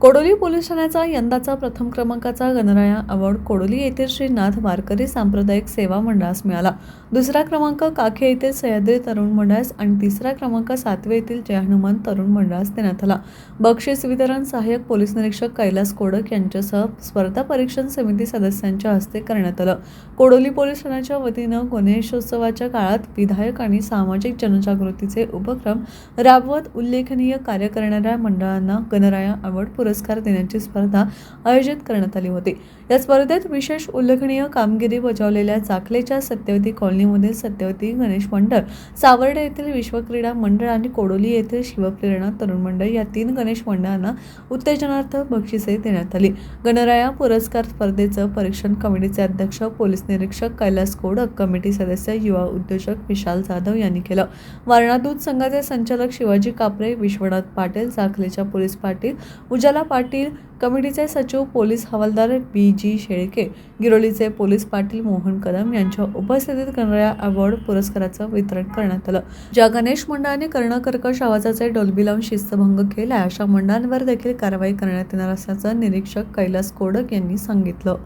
Kodoli police ठाण्याचा यंदाचा प्रथम क्रमांकाचा गणराया अवॉर्ड कोडोली येथील श्रीनाथ वारकरी सांप्रदायिक सेवा मंडळास मिळाला. दुसरा क्रमांक काखे येथील सह्याद्री तरुण मंडळास आणि तिसरा क्रमांक सातवे येथील जय हनुमान तरुण मंडळास देण्यात आला. बक्षीस वितरण सहाय्यक पोलीस निरीक्षक कैलास कोडक यांच्यासह स्पर्धा परीक्षण समिती सदस्यांच्या हस्ते करण्यात आलं. कोडोली पोलीस ठाण्याच्या वतीनं गणेशोत्सवाच्या काळात विधायक आणि सामाजिक जनजागृतीचे उपक्रम राबवत उल्लेखनीय कार्य करणाऱ्या मंडळांना गणराया अवॉर्ड पुरस्कार देण्याची स्पर्धा आयोजित करण्यात आली होती. या स्पर्धेत विशेष उल्लेखनीय कामगिरी बजावलेल्या चाकलेच्या सत्यवती कॉलनीमधील सत्यवती गणेश मंडळ सावर्डे येथील विश्वक्रीडा मंडळ आणि कोडोली येथील शिवप्रेरणा तरुण मंडळ या तीन गणेश मंडळांना उत्तेजनार्थ बक्षिसे देण्यात आली. गणराया पुरस्कार स्पर्धेचं परीक्षण कमिटीचे अध्यक्ष पोलीस निरीक्षक कैलास कोडक कमिटी सदस्य युवा उद्योजक विशाल जाधव यांनी केलं. वारणा दूध संघाचे संचालक शिवाजी कापरे विश्वनाथ पाटील चाकलेच्या पोलीस पाटील उजा उजाला पाटील कमिटीचे सचिव पोलीस हवालदार बी जी शेळके गिरोलीचे पोलीस पाटील मोहन कदम यांच्या उपस्थितीत करणाऱ्या अवॉर्ड पुरस्काराचं वितरण करण्यात आलं. ज्या गणेश मंडळाने कर्णकर्कश आवाजाचे डोलबी लावून शिस्तभंग केला अशा मंडळांवर देखील कारवाई करण्यात येणार असल्याचं निरीक्षक कैलास कोडक यांनी सांगितलं.